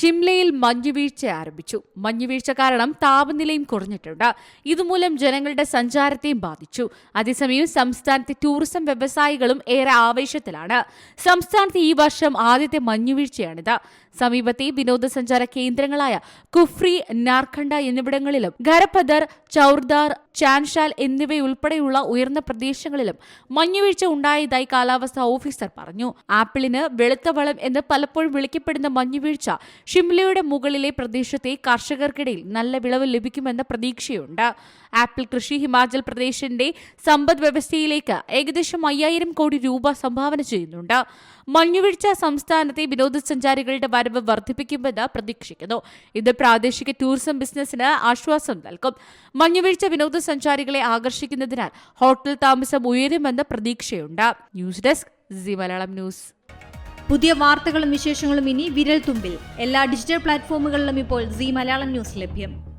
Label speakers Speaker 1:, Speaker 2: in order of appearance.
Speaker 1: ഷിംലയിൽ മഞ്ഞുവീഴ്ച ആരംഭിച്ചു. മഞ്ഞുവീഴ്ച കാരണം താപനിലയും കുറഞ്ഞിട്ടുണ്ട്. ഇതുമൂലം ജനങ്ങളുടെ സഞ്ചാരത്തെയും ബാധിച്ചു. അതേസമയം സംസ്ഥാനത്തെ ടൂറിസം വ്യവസായികളും ഏറെ ആവേശത്തിലാണ്. സംസ്ഥാനത്ത് ഈ വർഷം ആദ്യത്തെ മഞ്ഞുവീഴ്ചയാണിത്. സമീപത്തെ വിനോദസഞ്ചാര കേന്ദ്രങ്ങളായ കുഫ്രി നാർഖണ്ഡ എന്നിവിടങ്ങളിലും ഖരപദർ ചൌർദാർ ചാൻഷാൽ എന്നിവയുൾപ്പെടെയുള്ള ഉയർന്ന പ്രദേശങ്ങളിലും മഞ്ഞുവീഴ്ച ഉണ്ടായതായി കാലാവസ്ഥാ ഓഫീസർ പറഞ്ഞു. ആപ്പിളിന് വെളുത്ത വളം എന്ന് പലപ്പോഴും വിളിക്കപ്പെടുന്ന മഞ്ഞുവീഴ്ച ഷിംലയുടെ മുകളിലെ പ്രദേശത്തെ കർഷകർക്കിടയിൽ നല്ല വിളവ് ലഭിക്കുമെന്ന പ്രതീക്ഷയുണ്ട്. ആപ്പിൾ കൃഷി ഹിമാചൽ പ്രദേശിന്റെ സമ്പദ് വ്യവസ്ഥയിലേക്ക് ഏകദേശം അയ്യായിരം കോടി രൂപ സംഭാവന ചെയ്യുന്നുണ്ട്. മഞ്ഞുവീഴ്ച സംസ്ഥാനത്തെ വിനോദസഞ്ചാരികളുടെ വരവ് വർദ്ധിപ്പിക്കുമെന്ന് പ്രതീക്ഷിക്കുന്നു. ഇത് പ്രാദേശിക ടൂറിസം ബിസിനസിന് ആശ്വാസം നൽകും. മഞ്ഞുവീഴ്ച വിനോദസഞ്ചാരികളെ ആകർഷിക്കുന്നതിനാൽ ഹോട്ടൽ താമസം ഉയരുമെന്ന് പ്രതീക്ഷയുണ്ട്. News desk C Malayalam news.
Speaker 2: പുതിയ വാർത്തകളും വിശേഷങ്ങളും ഇനി വിരൽ തുമ്പിൽ. എല്ലാ ഡിജിറ്റൽ പ്ലാറ്റ്ഫോമുകളിലും ഇപ്പോൾ സി മലയാളം ന്യൂസ് ലഭ്യം.